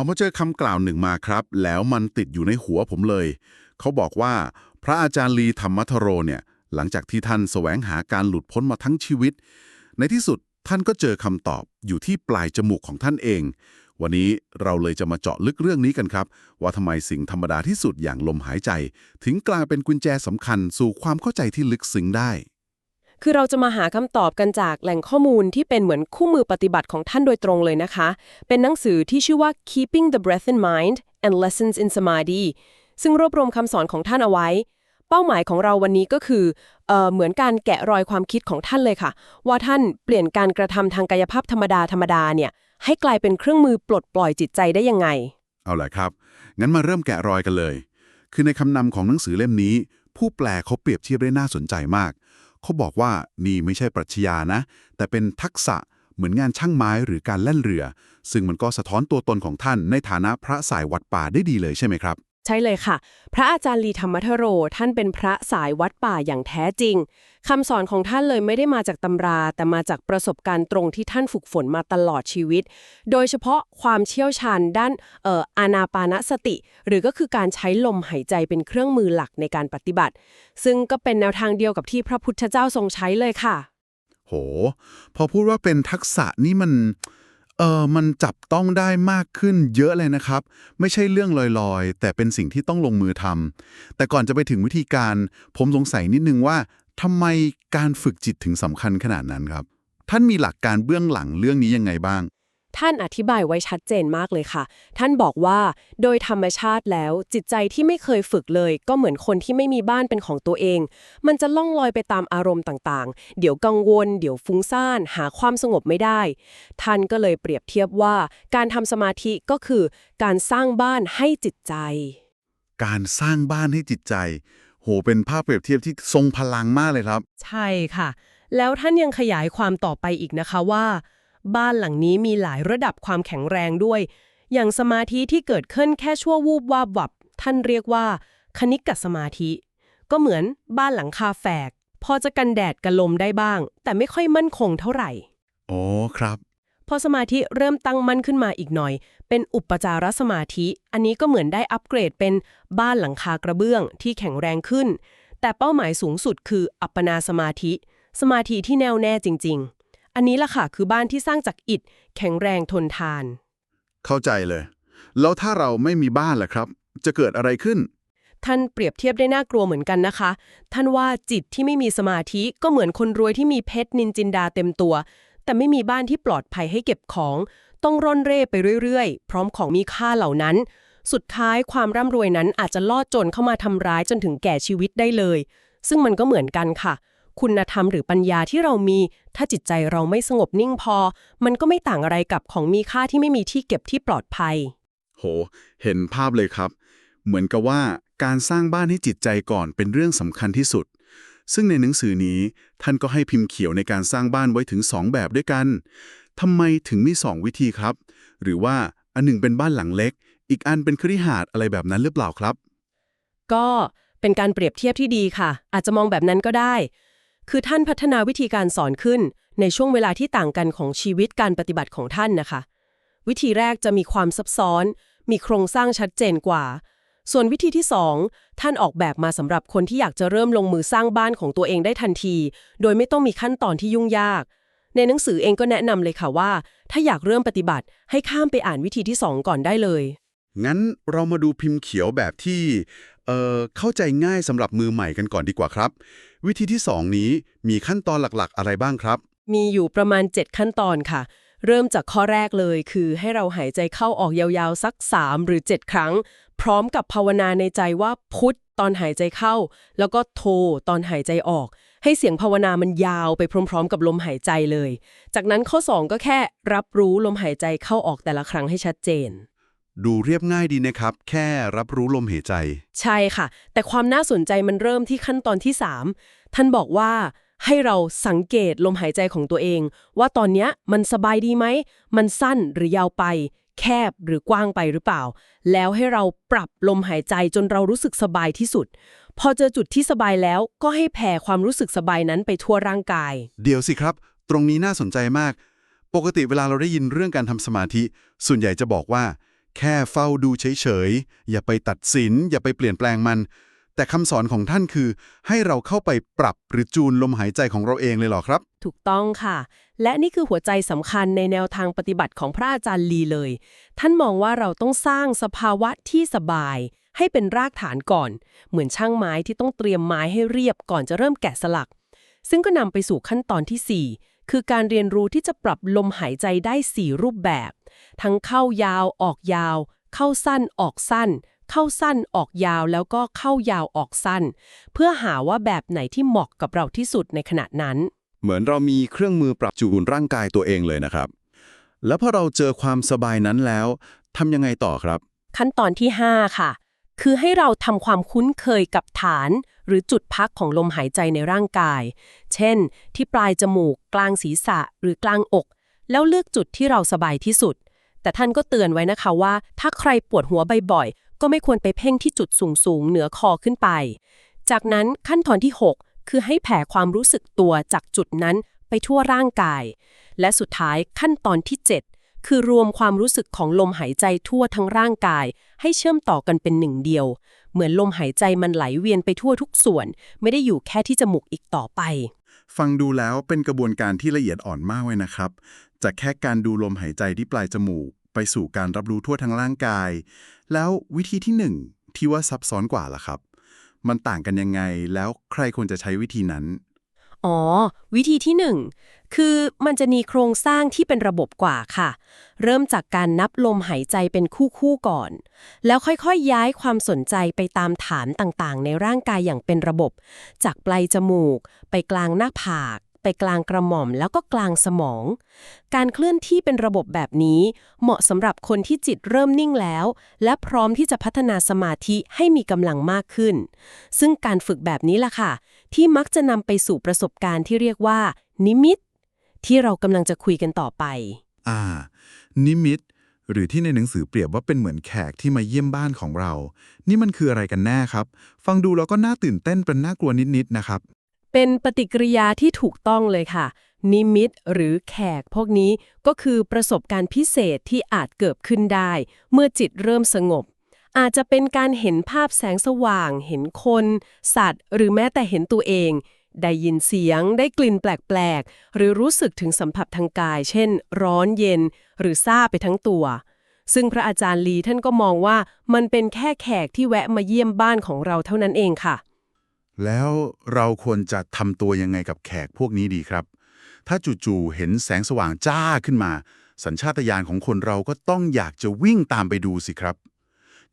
เอามาเจอคำกล่าวหนึ่งมาครับ แล้วมันติดอยู่ในหัวผมเลย เขาบอกว่า พระอาจารย์ลีธรรมทโรเนี่ยหลังจากที่ท่านแสวงหาการหลุดพ้นมาทั้งชีวิต ในที่สุดท่านก็เจอคำตอบอยู่ที่ปลายจมูกของท่านเอง วันนี้เราเลยจะมาเจาะลึกเรื่องนี้กันครับ ว่าทำไมสิ่งธรรมดาที่สุดอย่างลมหายใจ ถึงกลายเป็นกุญแจสำคัญสู่ความเข้าใจที่ลึกซึ้งได้ คือเราจะมาหาคำตอบกันจากแหล่งข้อมูลที่เป็นเหมือนคู่มือปฏิบัติของท่านโดยตรงเลยนะคะ เป็นหนังสือที่ชื่อว่า Keeping the Breath in Mind and Lessons in Samadhi ซึ่งรวบรวมคำสอนของท่านเอาไว้ เป้าหมายของเราวันนี้ก็คือเออเหมือนการแกะรอยความคิดของท่านเลยค่ะ ว่าท่านเปลี่ยนการกระทำทางกายภาพธรรมดาธรรมดาเนี่ยให้กลายเป็นเครื่องมือปลดปล่อยจิตใจได้ยังไง เอาล่ะครับ งั้นมาเริ่มแกะรอยกันเลย คือในคำนำของหนังสือเล่มนี้ ผู้แปลเขาเปรียบเทียบได้น่าสนใจมาก เขาบอกว่านี่ไม่ใช่ปรัชญานะ แต่เป็นทักษะเหมือนงานช่างไม้หรือการแล่นเรือ ซึ่งมันก็สะท้อนตัวตนของท่านในฐานะพระสายวัดป่าได้ดีเลยใช่ไหมครับ ใช่เลยค่ะ พระอาจารย์ลีธรรมทโร ท่านเป็นพระสายวัดป่าอย่างแท้จริงคำสอนของท่านเลยไม่ได้มาจากตำรา แต่มาจากประสบการณ์ตรงที่ท่านฝึกฝนมาตลอดชีวิต โดยเฉพาะความเชี่ยวชาญด้านเอ่ออานาปานสติ หรือก็คือการใช้ลมหายใจเป็นเครื่องมือหลักในการปฏิบัติ ซึ่งก็เป็นแนวทางเดียวกับที่พระพุทธเจ้าทรงใช้เลยค่ะ โห พอพูดว่าเป็นทักษะนี่มัน เออมันจับต้องได้มากขึ้นเยอะเลยนะครับ ไม่ใช่เรื่องลอยๆ แต่เป็นสิ่งที่ต้องลงมือทำแต่ก่อนจะไปถึงวิธีการ ผมสงสัยนิดนึงว่าทำไมการฝึกจิตถึงสำคัญขนาดนั้นครับ ท่านมีหลักการเบื้องหลังเรื่องนี้ยังไงบ้าง ท่านอธิบายไว้ชัดเจนมากเลยค่ะ ท่านบอกว่า โดยธรรมชาติแล้วจิตใจที่ไม่เคยฝึกเลย ก็เหมือนคนที่ไม่มีบ้านเป็นของตัวเอง มันจะล่องลอยไปตามอารมณ์ต่างๆ เดี๋ยวกังวล เดี๋ยวฟุ้งซ่าน หาความสงบไม่ได้ ท่านก็เลยเปรียบเทียบว่า การทำสมาธิก็คือ การสร้างบ้านให้จิตใจ การสร้างบ้านให้จิตใจ โห เป็นภาพเปรียบเทียบที่ทรงพลังมากเลยครับ ใช่ค่ะ แล้วท่านยังขยายความต่อไปอีกนะคะว่า บ้านหลังนี้มีหลายระดับความแข็งแรงด้วย อย่างสมาธิที่เกิดขึ้นแค่ชั่ววูบวาบวับ ท่านเรียกว่า คณิกกสมาธิ ก็เหมือนบ้านหลังคาแฝก พอจะกันแดดกันลมได้บ้าง แต่ไม่ค่อยมั่นคงเท่าไหร่โอ้ครับ พอสมาธิเริ่มตั้งมั่นขึ้นมาอีกหน่อย เป็นอุปจารสมาธิ อันนี้ก็เหมือนได้อัปเกรดเป็นบ้านหลังคากระเบื้องที่แข็งแรงขึ้น แต่เป้าหมายสูงสุดคืออัปปนาสมาธิ สมาธิที่แน่วแน่จริง ๆ อันนี้ล่ะค่ะคือบ้านที่สร้างจากอิฐแข็งแรงทนทาน เข้าใจเลย แล้วถ้าเราไม่มีบ้านล่ะครับ จะเกิดอะไรขึ้น ท่านเปรียบเทียบได้น่ากลัวเหมือนกันนะคะ ท่านว่าจิตที่ไม่มีสมาธิก็เหมือนคนรวยที่มีเพชรนินจินดาเต็มตัว แต่ไม่มีบ้านที่ปลอดภัยให้เก็บของ ต้องร่อนเร่ไปเรื่อยๆ พร้อมของมีค่าเหล่านั้น สุดท้ายความร่ำรวยนั้นอาจจะลอดจนเข้ามาทำร้ายจนถึงแก่ชีวิตได้เลย ซึ่งมันก็เหมือนกันค่ะ คุณธรรมหรือปัญญาที่เรามี ถ้าจิตใจเราไม่สงบนิ่งพอ มันก็ไม่ต่างอะไรกับของมีค่าที่ไม่มีที่เก็บที่ปลอดภัย โห เห็นภาพเลยครับ เหมือนกับว่าการสร้างบ้านให้จิตใจก่อนเป็นเรื่องสำคัญที่สุด ซึ่งในหนังสือนี้ท่านก็ให้พิมพ์เขียวในการสร้างบ้านไว้ถึง 2 แบบด้วยกันทำไมถึงมี 2 วิธีครับ หรือว่าอันหนึ่งเป็นบ้านหลังเล็ก อีกอันเป็นคฤหาสน์อะไรแบบนั้นหรือเปล่าครับ ก็เป็นการเปรียบเทียบที่ดีค่ะ อาจจะมองแบบนั้นก็ได้ คือท่านพัฒนาวิธีการสอนขึ้นในช่วงเวลาที่ต่างกันของชีวิตการปฏิบัติของท่านนะคะ วิธีแรกจะมีความซับซ้อน มีโครงสร้างชัดเจนกว่า ส่วนวิธีที่ 2 ท่านออกแบบมาสำหรับคนที่อยากจะเริ่มลงมือสร้างบ้านของตัวเองได้ทันที โดยไม่ต้องมีขั้นตอนที่ยุ่งยาก ในหนังสือเองก็แนะนำเลยค่ะว่า ถ้าอยากเริ่มปฏิบัติให้ข้ามไปอ่านวิธีที่ 2 ก่อนได้เลย งั้นเรามาดูพิมพ์เขียวแบบที่ เอ่อเข้าใจง่ายสำหรับมือใหม่กันก่อนดีกว่าครับ วิธีที่ 2 นี้มีขั้นตอนหลักๆ อะไรบ้างครับ มีอยู่ประมาณ 7 ขั้นตอนค่ะ เริ่มจากข้อแรกเลยคือให้เราหายใจเข้าออกยาวๆ สัก 3 หรือ 7 ครั้ง พร้อมกับภาวนาในใจว่าพุทธตอนหายใจเข้า แล้วก็โทตอนหายใจออก ให้เสียงภาวนามันยาวไปพร้อม ๆ กับลมหายใจเลย จากนั้นข้อ 2 ก็แค่รับรู้ลมหายใจเข้าออกแต่ละครั้งให้ชัดเจน ดูเรียบง่ายดีนะครับ แค่รับรู้ลมหายใจ ใช่ค่ะ แต่ความน่าสนใจมันเริ่มที่ขั้นตอนที่ 3 ท่านบอกว่าให้เราสังเกตลมหายใจของตัวเอง ว่าตอนเนี้ยมันสบายดีไหม มันสั้นหรือยาวไป แคบหรือกว้างไปหรือเปล่า แล้วให้เราปรับลมหายใจจนเรารู้สึกสบายที่สุด พอเจอจุดที่สบายแล้วก็ให้แผ่ความรู้สึกสบายนั้นไปทั่วร่างกาย เดี๋ยวสิครับ ตรงนี้น่าสนใจมาก ปกติเวลาเราได้ยินเรื่องการทำสมาธิ ส่วนใหญ่จะบอกว่า แค่เฝ้าดูเฉยๆ อย่าไปตัดสิน อย่าไปเปลี่ยนแปลงมัน แต่คำสอนของท่านคือ ให้เราเข้าไปปรับหรือจูนลมหายใจของเราเองเลยเหรอครับ ถูกต้องค่ะ และนี่คือหัวใจสำคัญในแนวทางปฏิบัติของพระอาจารย์ลีเลย ท่านมองว่าเราต้องสร้างสภาวะที่สบาย ให้เป็นรากฐานก่อน เหมือนช่างไม้ที่ต้องเตรียมไม้ให้เรียบก่อนจะเริ่มแกะสลัก ซึ่งก็นำไปสู่ขั้นตอนทีสี่4 คือการเรียนรู้ที่จะปรับลมหายใจได้ 4 รูปแบบ ทั้งเข้ายาวออกยาว เข้าสั้นออกสั้น เข้าสั้นออกยาวแล้วก็เข้ายาวออกสั้น เพื่อหาว่าแบบไหนที่เหมาะกับเราที่สุดในขณะนั้น เหมือนเรามีเครื่องมือปรับจูนร่างกายตัวเองเลยนะครับ แล้วพอเราเจอความสบายนั้นแล้วทำยังไงต่อครับ ขั้นตอนที่ 5 ค่ะ คือให้เราทำความคุ้นเคยกับฐาน หรือจุดพักของลมหายใจในร่างกาย เช่น ที่ปลายจมูก กลางศีรษะ หรือกลางอก แล้วเลือกจุดที่เราสบายที่สุด แต่ท่านก็เตือนไว้นะคะว่า ถ้าใครปวดหัวบ่อยๆ ก็ไม่ควรไปเพ่งที่จุดสูงๆ เหนือคอขึ้นไป จากนั้นขั้นตอนที่ 6 คือให้แผ่ความรู้สึกตัวจากจุดนั้นไปทั่วร่างกาย และสุดท้ายขั้นตอนที่ 7 คือรวมความรู้สึกของลมหายใจทั่วทั้งร่างกาย ให้เชื่อมต่อกันเป็นหนึ่งเดียว เหมือนลมหายใจมันไหลเวียนไปทั่วทุกส่วน ไม่ได้อยู่แค่ที่จมูกอีกต่อไป ฟังดูแล้วเป็นกระบวนการที่ละเอียดอ่อนมากเลยนะครับ จากแค่การดูลมหายใจที่ปลายจมูก ไปสู่การรับรู้ทั่วทั้งร่างกาย แล้ววิธีที่หนึ่งที่ว่าซับซ้อนกว่าล่ะครับ มันต่างกันยังไงแล้วใครควรจะใช้วิธีนั้น อ๋อ วิธีที่หนึ่งคือมันจะมีโครงสร้างที่เป็นระบบกว่าค่ะ เริ่มจากการนับลมหายใจเป็นคู่ๆก่อน แล้วค่อยๆย้ายความสนใจไปตามฐานต่างๆ ในร่างกายอย่างเป็นระบบ จากปลายจมูก ไปกลางหน้าผาก ไปกลางกระหม่อมแล้วก็กลางสมอง การเคลื่อนที่เป็นระบบแบบนี้ เหมาะสำหรับคนที่จิตเริ่มนิ่งแล้ว และพร้อมที่จะพัฒนาสมาธิให้มีกำลังมากขึ้น ซึ่งการฝึกแบบนี้ล่ะค่ะ ที่มักจะนำไปสู่ประสบการณ์ที่เรียกว่า นิมิต ที่เรากำลังจะคุยกันต่อไป อ่า นิมิต หรือที่ในหนังสือเปรียบว่าเป็นเหมือนแขกที่มาเยี่ยมบ้านของเรา นี่มันคืออะไรกันแน่ครับ ฟังดูแล้วก็น่าตื่นเต้นเป็นน่ากลัวนิดๆนะครับ เป็นปฏิกิริยาที่ถูกต้องเลยค่ะ นิมิตหรือแขกพวกนี้ก็คือประสบการณ์พิเศษที่อาจเกิดขึ้นได้ เมื่อจิตเริ่มสงบ อาจจะเป็นการเห็นภาพแสงสว่าง เห็นคน สัตว์ หรือแม้แต่เห็นตัวเอง ได้ยินเสียง ได้กลิ่นแปลกๆ หรือรู้สึกถึงสัมผัสทางกาย เช่น ร้อนเย็น หรือซาไปทั้งตัวซึ่งพระอาจารย์ลีท่านก็มองว่ามันเป็นแค่แขกที่แวะมาเยี่ยมบ้านของเราเท่านั้นเองค่ะ แล้วเราควรจะทำตัวยังไงกับแขกพวกนี้ดีครับ ถ้าจู่ๆเห็นแสงสว่างจ้าขึ้นมา สัญชาตญาณของคนเราก็ต้องอยากจะวิ่งตามไปดูสิครับ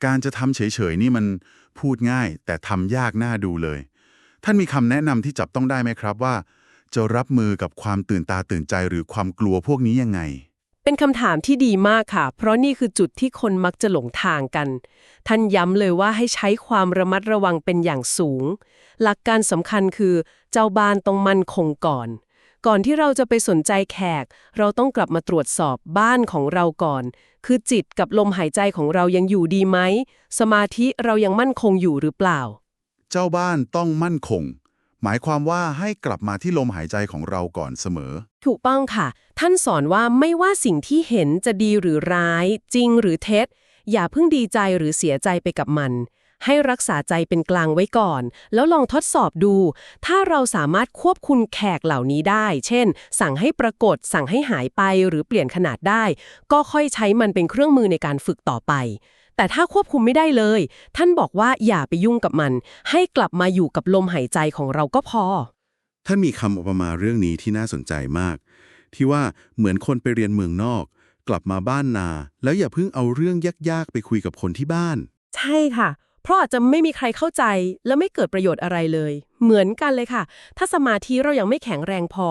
การจะทำเฉยๆนี่มันพูดง่าย แต่ทำยากน่าดูเลย ท่านมีคำแนะนำที่จับต้องได้ไหมครับว่า จะรับมือกับความตื่นตาตื่นใจหรือความกลัวพวกนี้ยังไง เป็นคำถามที่ดีมากค่ะ เพราะนี่คือจุดที่คนมักจะหลงทางกัน ท่านย้ำเลยว่าให้ใช้ความระมัดระวังเป็นอย่างสูง หลักการสำคัญคือ เจ้าบ้านต้องมั่นคงก่อน ก่อนที่เราจะไปสนใจแขก เราต้องกลับมาตรวจสอบบ้านของเราก่อน คือจิตกับลมหายใจของเรายังอยู่ดีไหม สมาธิเรายังมั่นคงอยู่หรือเปล่า เจ้าบ้านต้องมั่นคง หมายความว่าให้กลับมาที่ลมหายใจของเราก่อนเสมอ ถูกต้องค่ะ ท่านสอนว่าไม่ว่าสิ่งที่เห็นจะดีหรือร้าย จริงหรือเท็จ อย่าเพิ่งดีใจหรือเสียใจไปกับมัน ให้รักษาใจเป็นกลางไว้ก่อน แล้วลองทดสอบดู ถ้าเราสามารถควบคุมแขกเหล่านี้ได้ เช่น สั่งให้ปรากฏ สั่งให้หายไปหรือเปลี่ยนขนาดได้ ก็ค่อยใช้มันเป็นเครื่องมือในการฝึกต่อไป แต่ถ้าควบคุมไม่ได้เลย ท่านบอกว่าอย่าไปยุ่งกับมัน ให้กลับมาอยู่กับลมหายใจของเราก็พอ ท่านมีคำอุปมาเรื่องนี้ที่น่าสนใจมาก ที่ว่าเหมือนคนไปเรียนเมืองนอก กลับมาบ้านนา แล้วอย่าเพิ่งเอาเรื่องยากๆไปคุยกับคนที่บ้าน ใช่ค่ะ เพราะอาจจะไม่มีใครเข้าใจและไม่เกิดประโยชน์อะไรเลย เหมือนกันเลยค่ะ ถ้าสมาธิเรายังไม่แข็งแรงพอ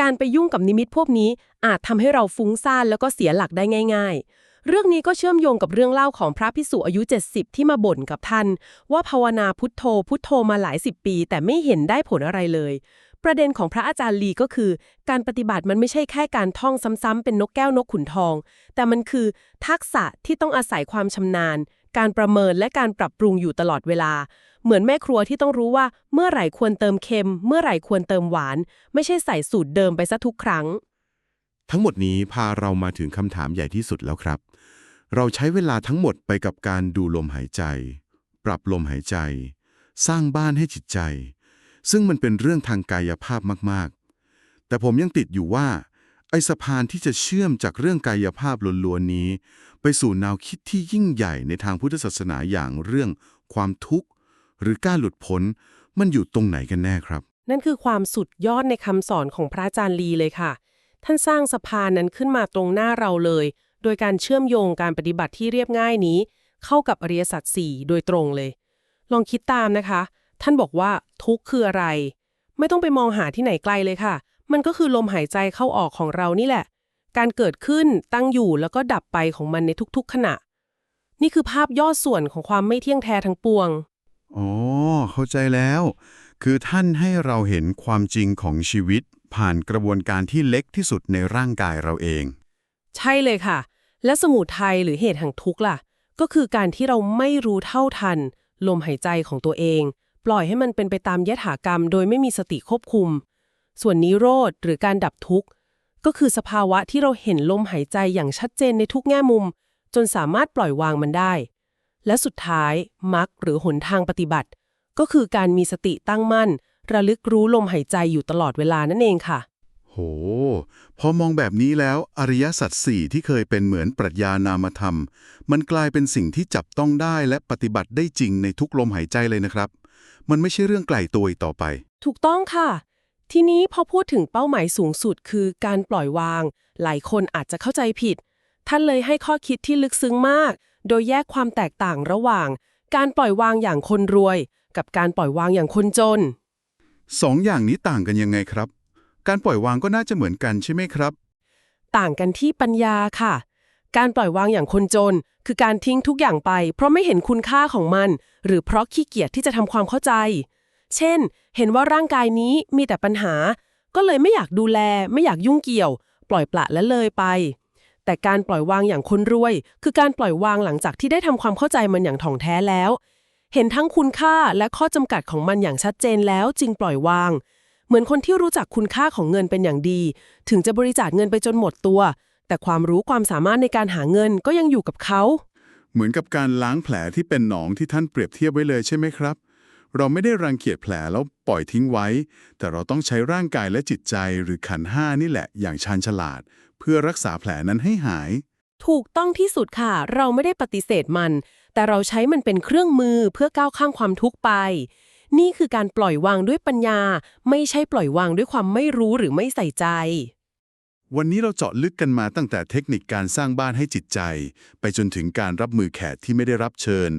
การไปยุ่งกับนิมิตพวกนี้อาจทำให้เราฟุ้งซ่านแล้วก็เสียหลักได้ง่าย ๆ เรื่องนี้ก็เชื่อมโยงกับเรื่องเล่าของพระพิสุอายุ 70 ที่มาบ่นกับท่าน ว่าภาวนาพุทโธพุทโธมาหลายสิบปี แต่ไม่เห็นได้ผลอะไรเลย ประเด็นของพระอาจารย์ลีก็คือ การปฏิบัติมันไม่ใช่แค่การท่องซ้ำๆเป็นนกแก้วนกขุนทอง แต่มันคือทักษะที่ต้องอาศัยความชำนาญ การประเมินและการปรับปรุงอยู่ตลอดเวลา เหมือนแม่ครัวที่ต้องรู้ว่าเมื่อไหร่ควรเติมเค็ม เมื่อไหร่ควรเติมหวาน ไม่ใช่ใส่สูตรเดิมไปซะทุกครั้ง ทั้งหมดนี้พาเรามาถึงคำถามใหญ่ที่สุดแล้วครับ เราใช้เวลาทั้งหมดไปกับการดูลมหายใจ ปรับลมหายใจ สร้างบ้านให้จิตใจ ซึ่งมันเป็นเรื่องทางกายภาพมากๆ แต่ผมยังติดอยู่ว่า ไอ้สะพานที่จะเชื่อมจากเรื่องกายภาพล้วนๆนี้ ไปสู่แนวคิดที่ยิ่งใหญ่ในทางพุทธศาสนาอย่างเรื่องความทุกข์ หรือการหลุดพ้นมันอยู่ตรงไหนกันแน่ครับ นั่นคือความสุดยอดในคำสอนของพระอาจารย์ลีเลยค่ะ ท่านสร้างสะพานนั้นขึ้นมาตรงหน้าเราเลย โดยการเชื่อมโยงการปฏิบัติที่เรียบง่ายนี้ เข้ากับอริยสัจสี่โดยตรงเลย ลองคิดตามนะคะ ท่านบอกว่าทุกข์คืออะไร ไม่ต้องไปมองหาที่ไหนไกลเลยค่ะ มันก็คือลมหายใจเข้าออกของเรานี่แหละ การเกิดขึ้นตั้งอยู่แล้วก็ดับไปของมันในทุกๆ ขณะ นี่คือภาพย่อส่วนของความไม่เที่ยงแท้ทั้งปวงอ๋อเข้าใจแล้ว คือท่านให้เราเห็นความจริงของชีวิต ผ่านกระบวนการที่เล็กที่สุดในร่างกายเราเอง ใช่เลยค่ะ และสมุทัยหรือเหตุแห่งทุกข์ล่ะ ก็คือการที่เราไม่รู้เท่าทัน ลมหายใจของตัวเอง ปล่อยให้มันเป็นไปตามยถากรรม โดยไม่มีสติควบคุม ส่วนนิโรธหรือการดับทุกข์ ก็คือสภาวะที่เราเห็นลมหายใจอย่างชัดเจนในทุกแง่มุม จนสามารถปล่อยวางมันได้ และสุดท้ายมรรคหรือหนทางปฏิบัติ ก็คือการมีสติตั้งมั่น ระลึกรู้ลมหายใจอยู่ตลอดเวลานั่นเองค่ะ โห พอมองแบบนี้แล้วอริยสัจสี่ที่เคยเป็นเหมือนปรัชญานามธรรม มันกลายเป็นสิ่งที่จับต้องได้และปฏิบัติได้จริงในทุกลมหายใจเลยนะครับ มันไม่ใช่เรื่องไกลตัวอีกต่อไป ถูกต้องค่ะ ทีนี้พอพูดถึงเป้าหมายสูงสุดคือการปล่อยวาง หลายคนอาจจะเข้าใจผิด ท่านเลยให้ข้อคิดที่ลึกซึ้งมาก โดยแยกความแตกต่างระหว่าง การปล่อยวางอย่างคนรวย กับการปล่อยวางอย่างคนจน สองอย่างนี้ต่างกันยังไงครับ การปล่อยวางก็น่าจะเหมือนกันใช่ไหมครับ ต่างกันที่ปัญญาค่ะ การปล่อยวางอย่างคนจน คือการทิ้งทุกอย่างไป เพราะไม่เห็นคุณค่าของมัน หรือเพราะขี้เกียจที่จะทำความเข้าใจ เช่น เห็นว่าร่างกายนี้มีแต่ปัญหา ก็เลยไม่อยากดูแล ไม่อยากยุ่งเกี่ยว ปล่อยปละและเลยไป แต่การปล่อยวางอย่างคนรวย คือการปล่อยวางหลังจากที่ได้ทำความเข้าใจมันอย่างถ่องแท้แล้ว เห็นทั้งคุณค่าและข้อจำกัดของมันอย่างชัดเจนแล้วจึงปล่อยวาง เหมือนคนที่รู้จักคุณค่าของเงินเป็นอย่างดี ถึงจะบริจาคเงินไปจนหมดตัว แต่ความรู้ความสามารถในการหาเงินก็ยังอยู่กับเขา เหมือนกับการล้างแผลที่เป็นหนองที่ท่านเปรียบเทียบไว้เลยใช่ไหมครับ เราไม่ได้รังเกียจแผลแล้วปล่อยทิ้งไว้ แต่เราต้องใช้ร่างกายและจิตใจหรือขันธ์ห้านี่แหละ อย่างชาญฉลาด เพื่อรักษาแผลนั้นให้หาย ถูกต้องที่สุดค่ะ เราไม่ได้ปฏิเสธมัน แต่เราใช้มันเป็นเครื่องมือเพื่อก้าวข้ามความทุกข์ไป นี่คือการปล่อยวางด้วยปัญญา ไม่ใช่ปล่อยวางด้วยความไม่รู้หรือไม่ใส่ใจ วันนี้เราเจาะลึกกันมาตั้งแต่เทคนิคการสร้างบ้านให้จิตใจ ไปจนถึงการรับมือแขกที่ไม่ได้รับเชิญ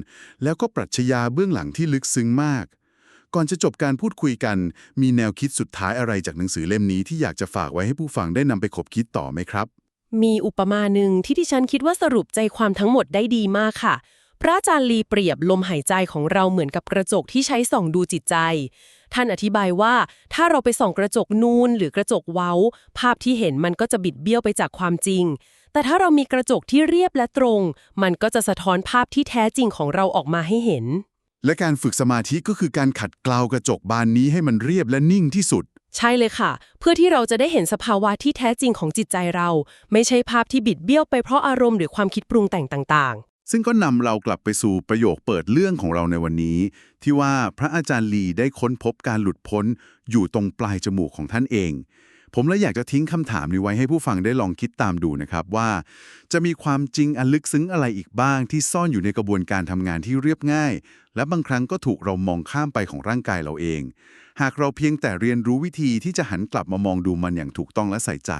แล้วก็ปรัชญาเบื้องหลังที่ลึกซึ้งมากก่อนจะจบการพูดคุยกัน มีแนวคิดสุดท้ายอะไรจากหนังสือเล่มนี้ที่อยากจะฝากไว้ให้ผู้ฟังได้นำไปขบคิดต่อไหมครับ มีอุปมาหนึ่งที่ที่ฉันคิดว่าสรุปใจความทั้งหมดได้ดีมากค่ะ พระอาจารย์ลีเปรียบลมหายใจของเราเหมือนกับกระจกที่ใช้ส่องดูจิตใจ ท่านอธิบายว่า ถ้าเราไปส่องกระจกนูนหรือกระจกเว้า ภาพที่เห็นมันก็จะบิดเบี้ยวไปจากความจริง แต่ถ้าเรามีกระจกที่เรียบและตรง มันก็จะสะท้อนภาพที่แท้จริงของเราออกมาให้เห็น และการฝึกสมาธิก็คือการขัดเกลากระจกบานนี้ให้มันเรียบและนิ่งที่สุดใช่เลยค่ะ เพื่อที่เราจะได้เห็นสภาวะที่แท้จริงของจิตใจเรา ไม่ใช่ภาพที่บิดเบี้ยวไปเพราะอารมณ์หรือความคิดปรุงแต่งต่างๆ ซึ่งก็นำเรากลับไปสู่ประโยคเปิดเรื่องของเราในวันนี้ ที่ว่าพระอาจารย์ลีได้ค้นพบการหลุดพ้นอยู่ตรงปลายจมูกของท่านเอง ผมเลยอยากจะทิ้งคำถามนี้ไว้ให้ผู้ฟังได้ลองคิดตามดูนะครับว่า จะมีความจริงอันลึกซึ้งอะไรอีกบ้าง ที่ซ่อนอยู่ในกระบวนการทำงานที่เรียบง่าย และบางครั้งก็ถูกเรามองข้ามไปของร่างกายเราเอง หากเราเพียงแต่เรียนรู้วิธีที่จะหันกลับมามองดูมันอย่างถูกต้องและใส่ใจ